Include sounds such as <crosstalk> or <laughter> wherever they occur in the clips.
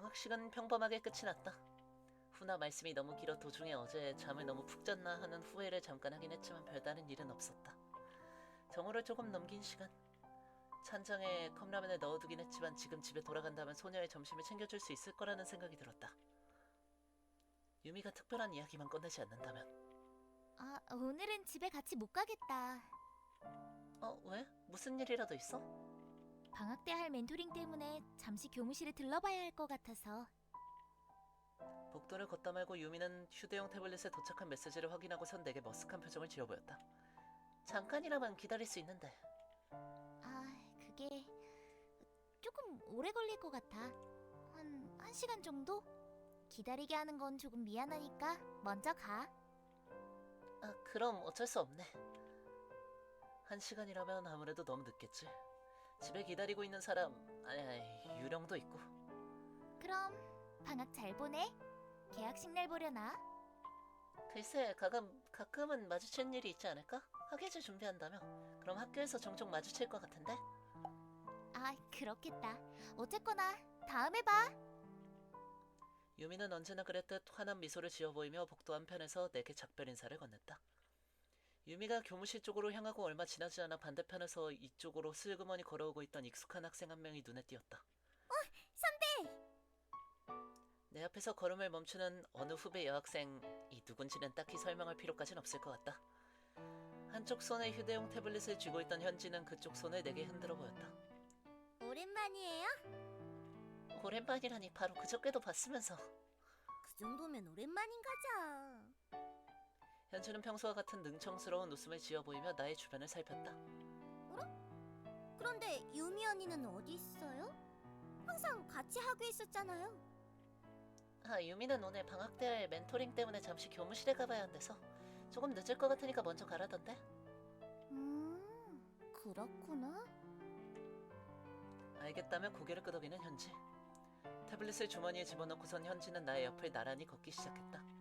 방학 시간 평범하게 끝이 났다. 후나 말씀이 너무 길어 도중에 어제 잠을 너무 푹 잤나 하는 후회를 잠깐 하긴 했지만 별다른 일은 없었다. 정오를 조금 넘긴 시간. 찬장에 컵라면을 넣어두긴 했지만 지금 집에 돌아간다면 소녀의 점심을 챙겨줄 수 있을 거라는 생각이 들었다. 유미가 특별한 이야기만 꺼내지 않는다면. 아, 오늘은 집에 같이 못 가겠다. 어, 왜? 무슨 일이라도 있어? 방학 때 할 멘토링 때문에 잠시 교무실에 들러봐야 할 것 같아서. 복도를 걷다 말고 유미는 휴대용 태블릿에 도착한 메시지를 확인하고 선 내게 머쓱한 표정을 지어 보였다. 잠깐이라면 기다릴 수 있는데. 아, 그게 조금 오래 걸릴 것 같아. 한, 한 시간 정도? 기다리게 하는 건 조금 미안하니까 먼저 가. 아, 그럼 어쩔 수 없네. 한 시간이라면 아무래도 너무 늦겠지. 집에 기다리고 있는 사람, 아니, 유령도 있고. 그럼 방학 잘 보내. 계약식 날 보려나? 글쎄, 가끔 가끔은 마주칠 일이 있지 않을까? 학예제 준비한다며. 그럼 학교에서 종종 마주칠 것 같은데. 아, 그렇겠다. 어쨌거나 다음에 봐. 유미는 언제나 그랬듯 환한 미소를 지어 보이며 복도 한편에서 내게 작별 인사를 건넸다. 유미가 교무실 쪽으로 향하고 얼마 지나지 않아 반대편에서 이쪽으로 슬그머니 걸어오고 있던 익숙한 학생 한 명이 눈에 띄었다. 선배! 내 앞에서 걸음을 멈추는 어느 후배 여학생이 누군지는 딱히 설명할 필요까진 없을 것 같다. 한쪽 손에 휴대용 태블릿을 쥐고 있던 현지는 그쪽 손을 내게 흔들어 보였다. 오랜만이에요? 오랜만이라니 바로 그저께도 봤으면서 그 정도면 오랜만인 거죠. 현주는 평소와 같은 능청스러운 웃음을 지어 보이며 나의 주변을 살폈다. 그런데 유미 언니는 어디 있어요? 항상 같이 하고 있었잖아요. 아 유미는 오늘 방학 때 할 멘토링 때문에 잠시 교무실에 가봐야 한대서 조금 늦을 것 같으니까 먼저 가라던데. 음, 그렇구나. 알겠다며 고개를 끄덕이는 현지. 태블릿을 주머니에 집어넣고선 현지는 나의 옆을 나란히 걷기 시작했다.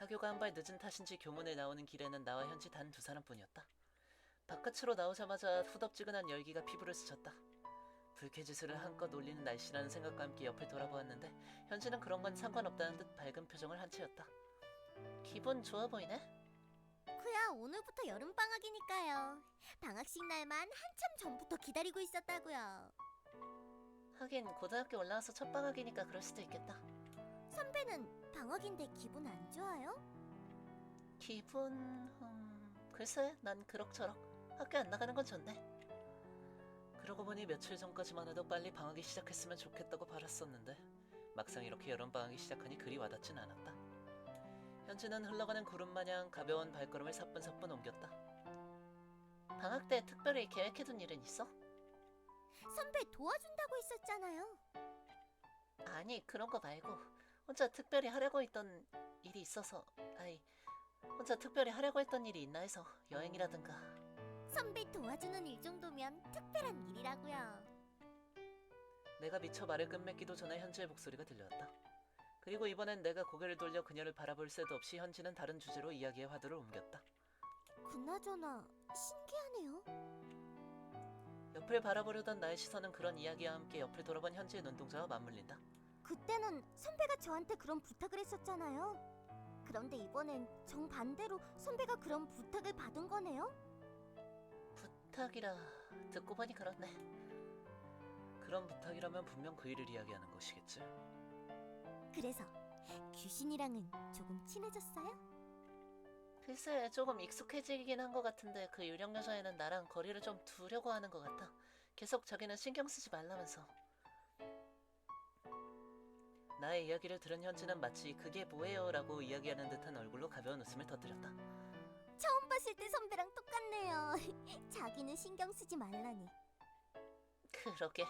학교가 한 발 늦은 탓인지 교문을 나오는 길에는 나와 현지 단 두 사람뿐이었다. 바깥으로 나오자마자 후덥지근한 열기가 피부를 스쳤다. 불쾌지수를 한껏 올리는 날씨라는 생각과 함께 옆을 돌아보았는데 현지는 그런 건 상관없다는 듯 밝은 표정을 한 채였다. 기분 좋아 보이네? 그야 오늘부터 여름 방학이니까요. 방학식 날만 한참 전부터 기다리고 있었다고요. 하긴 고등학교 올라와서 첫 방학이니까 그럴 수도 있겠다. 선배는 방학인데 기분 안 좋아요? 기분... 음... 글쎄 난 그럭저럭 학교 안 나가는 건 좋네. 그러고 보니 며칠 전까지만 해도 빨리 방학이 시작했으면 좋겠다고 바랐었는데 막상 이렇게 여름 방학이 시작하니 그리 와닿진 않았다. 현지는 흘러가는 구름 마냥 가벼운 발걸음을 사뿐사뿐 옮겼다. 방학 때 특별히 계획해둔 일은 있어? 선배 도와준다고 했었잖아요. 아니 그런 거 말고 혼자 특별히 하려고 했던 일이 있어서 아이 혼자 특별히 하려고 했던 일이 있나 해서 여행이라든가 선배 도와주는 일 정도면 특별한 일이라고요. 내가 미처 말을 끝맺기도 전에 현지의 목소리가 들려왔다. 그리고 이번엔 내가 고개를 돌려 그녀를 바라볼 새도 없이 현지는 다른 주제로 이야기의 화두를 옮겼다. 그나저나 신기하네요. 옆을 바라보려던 나의 시선은 그런 이야기와 함께 옆을 돌아본 현지의 눈동자와 맞물린다. 그때는 선배가 저한테 그런 부탁을 했었잖아요. 그런데 이번엔 정반대로 선배가 그런 부탁을 받은 거네요. 부탁이라 듣고 보니 그렇네. 그런 부탁이라면 분명 그 일을 이야기하는 것이겠지. 그래서 귀신이랑은 조금 친해졌어요? 글쎄 조금 익숙해지긴 한 것 같은데 그 유령 여자애는 나랑 거리를 좀 두려고 하는 것 같아. 계속 자기는 신경 쓰지 말라면서. 나의 이야기를 들은 현지는 마치 그게 뭐예요 라고 이야기하는 듯한 얼굴로 가벼운 웃음을 터뜨렸다. 처음 봤을 때 선배랑 똑같네요. <laughs> 자기는 신경 쓰지 말라니. 그러게.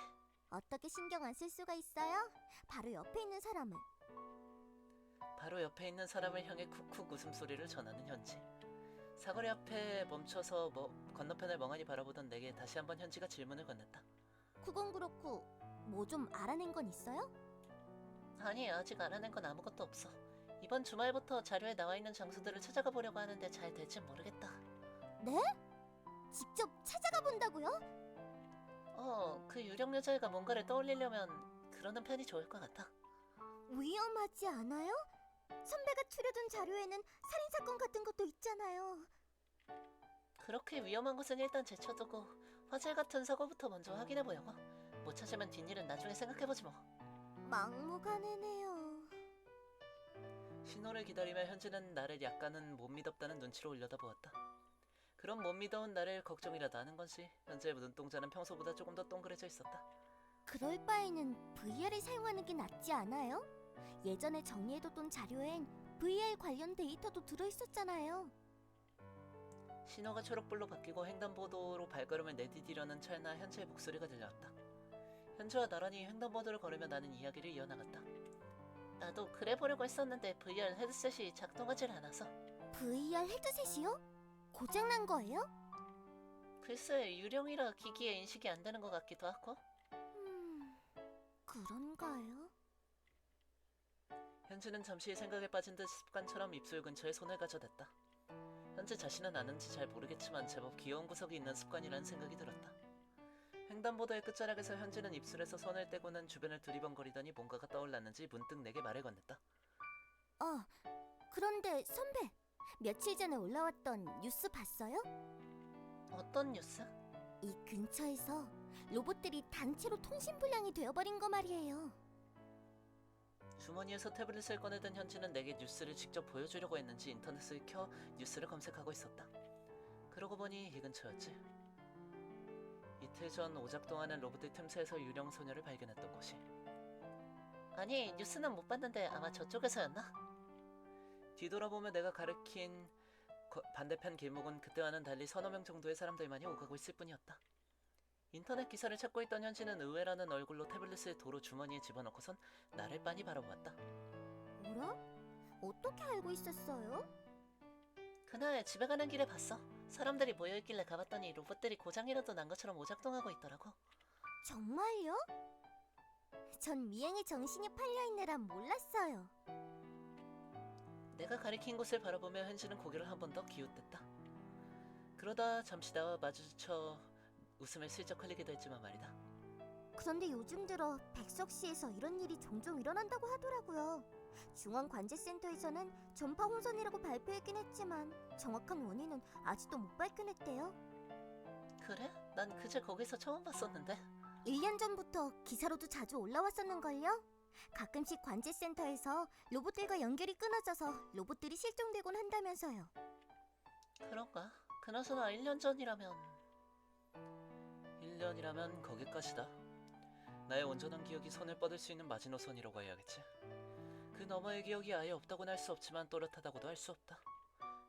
어떻게 신경 안 쓸 수가 있어요? 바로 옆에 있는 사람을. 바로 옆에 있는 사람을 향해 쿡쿡 웃음소리를 전하는 현지. 사거리 앞에 멈춰서 뭐 건너편을 멍하니 바라보던 내게 다시 한번 현지가 질문을 건넸다. 그건 그렇고 뭐 좀 알아낸 건 있어요? 아니 아직 알아낸 건 아무것도 없어. 이번 주말부터 자료에 나와 있는 장소들을 찾아가 보려고 하는데 잘 될지 모르겠다. 네? 직접 찾아가 본다고요? 어, 그 유령 여자애가 뭔가를 떠올리려면 그러는 편이 좋을 것 같아. 위험하지 않아요? 선배가 추려둔 자료에는 살인 사건 같은 것도 있잖아요. 그렇게 위험한 곳은 일단 제쳐두고 화재 같은 사고부터 먼저 확인해 보려고. 못 찾으면 뒷일은 나중에 생각해 보지 뭐. 막무가내네요. 신호를 기다리며 현지는 나를 약간은 못 믿었다는 눈치로 올려다보았다. 그럼 못 믿어온 나를 걱정이라도 하는 건지 현재의 눈동자는 평소보다 조금 더 동그래져 있었다. 그럴 바에는 VR을 사용하는 게 낫지 않아요? 예전에 정리해뒀던 자료엔 VR 관련 데이터도 들어있었잖아요. 신호가 초록불로 바뀌고 횡단보도로 발걸음을 내디디려는 찰나 현지의 목소리가 들려왔다. 현지와 나란히 횡단보도를 걸으며 나는 이야기를 이어나갔다. 나도 그래 보려고 했었는데 VR 헤드셋이 작동하질 않아서 VR 헤드셋이요? 고장난 거예요? 글쎄 유령이라 기기에 인식이 안 되는 것 같기도 하고 음, 그런가요? 현지는 잠시 생각에 빠진 듯 습관처럼 입술 근처에 손을 가져댔다. 현재 자신은 아는지 잘 모르겠지만 제법 귀여운 구석이 있는 습관이라는 생각이 들었다. 횡단보도의 끝자락에서 현지는 입술에서 손을 떼고는 주변을 두리번거리더니 뭔가가 떠올랐는지 문득 내게 말을 건넸다. 어, 그런데 선배, 며칠 전에 올라왔던 뉴스 봤어요? 어떤 뉴스? 이 근처에서 로봇들이 단체로 통신불량이 되어버린 거 말이에요. 주머니에서 태블릿을 꺼내던 현지는 내게 뉴스를 직접 보여주려고 했는지 인터넷을 켜 뉴스를 검색하고 있었다. 그러고 보니 이 근처였지. 이틀 전 오작동하는 로봇의 틈새에서 유령 소녀를 발견했던 곳이. 아니 뉴스는 못 봤는데 아마 저쪽에서였나? 뒤돌아보며 내가 가리킨 거- 반대편 길목은 그때와는 달리 서너 명 정도의 사람들만이 오가고 있을 뿐이었다. 인터넷 기사를 찾고 있던 현지는 의외라는 얼굴로 태블릿을 도로 주머니에 집어넣고선 나를 빤히 바라보았다. 뭐라? 어떻게 알고 있었어요? 그날 집에 가는 길에 봤어. 사람들이 모여있길래 가봤더니 로봇들이 고장이라도 난 것처럼 오작동하고 있더라고. 정말요? 전 미행의 정신이 팔려있느라 몰랐어요. 내가 가리킨 곳을 바라보며 현지는 고개를 한 번 더 기웃댔다. 그러다 잠시 나와 마주쳐 웃음을 슬쩍 흘리기도 했지만 말이다. 그런데 요즘 들어 백석시에서 이런 일이 종종 일어난다고 하더라고요. 중앙관제센터에서는 전파 혼선이라고 발표했긴 했지만 정확한 원인은 아직도 못 밝혀냈대요. 그래? 난 그제 거기서 처음 봤었는데. 1년 전부터 기사로도 자주 올라왔었는걸요? 가끔씩 관제센터에서 로봇들과 연결이 끊어져서 로봇들이 실종되곤 한다면서요. 그런가? 그나저나 1년 전이라면... 1년이라면 거기까지다. 나의 온전한 기억이 손을 뻗을 수 있는 마지노선이라고 해야겠지. 그 너머의 기억이 아예 없다고는 할 수 없지만 또렷하다고도 할 수 없다.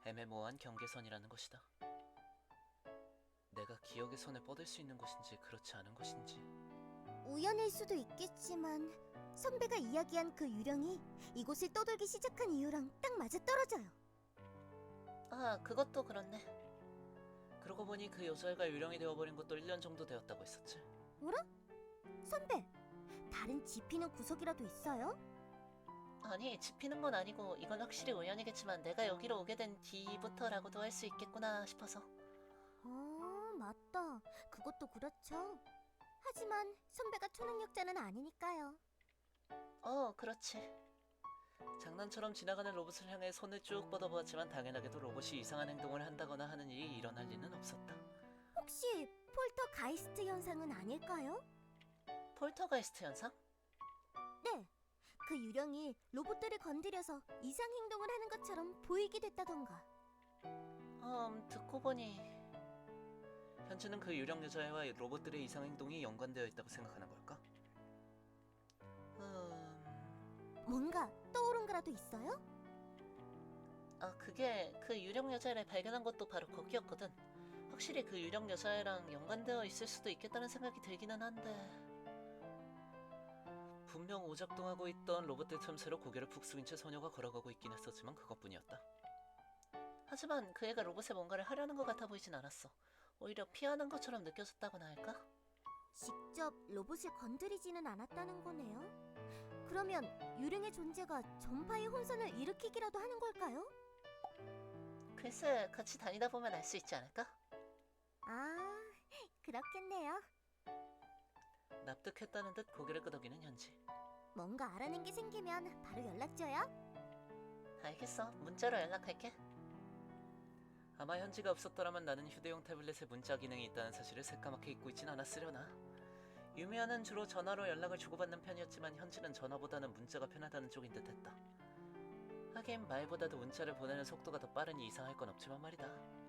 애매모호한 경계선이라는 것이다. 내가 기억의 손을 뻗을 수 있는 것인지 그렇지 않은 것인지 우연일 수도 있겠지만 선배가 이야기한 그 유령이 이곳을 떠돌기 시작한 이유랑 딱 맞아 떨어져요. 아 그것도 그렇네 그러고 보니 그 여자애가 유령이 되어버린 것도 1년 정도 되었다고 했었지 선배, 다른 지피는 구석이라도 있어요? 아니 집히는 건 아니고 이건 확실히 우연이겠지만 내가 여기로 오게 된 뒤부터라고도 할 수 있겠구나 싶어서 아, 맞다. 그것도 그렇죠. 하지만 선배가 초능력자는 아니니까요. 어 그렇지 장난처럼 지나가는 로봇을 향해 손을 쭉 뻗어보았지만 당연하게도 로봇이 이상한 행동을 한다거나 하는 일이 일어날 리는 없었다 혹시 폴터 가이스트 현상은 아닐까요? 폴터가이스트 현상? 네. 그 유령이 로봇들을 건드려서 이상 행동을 하는 것처럼 보이게 됐다던가. 음 듣고 보니 현주는 그 유령 여자애와 로봇들의 이상 행동이 연관되어 있다고 생각하는 걸까? 음... 뭔가 떠오른 거라도 있어요? 아 그게 그 유령 여자애를 발견한 것도 바로 거기였거든. 확실히 그 유령 여자애랑 연관되어 있을 수도 있겠다는 생각이 들기는 한데 분명 오작동하고 있던 로봇들 틈새로 고개를 푹 숙인 채 소녀가 걸어가고 있긴 했었지만 그것뿐이었다. 하지만 그 애가 로봇에 뭔가를 하려는 것 같아 보이진 않았어. 오히려 피하는 것처럼 느껴졌다고나 할까? 직접 로봇을 건드리지는 않았다는 거네요. 그러면 유령의 존재가 전파의 혼선을 일으키기라도 하는 걸까요? 글쎄 같이 다니다 보면 알 수 있지 않을까? 아, 그렇겠네요. 납득했다는 듯 고개를 끄덕이는 현지. 뭔가 알아낸 게 생기면 바로 연락 줘요. 알겠어. 문자로 연락할게. 아마 현지가 없었더라면 나는 휴대용 태블릿에 문자 기능이 있다는 사실을 새까맣게 잊고 있진 않았으려나. 유미아는 주로 전화로 연락을 주고받는 편이었지만 현지는 전화보다는 문자가 편하다는 쪽인 듯했다. 하긴 말보다도 문자를 보내는 속도가 더 빠르니 이상할 건 없지만 말이다.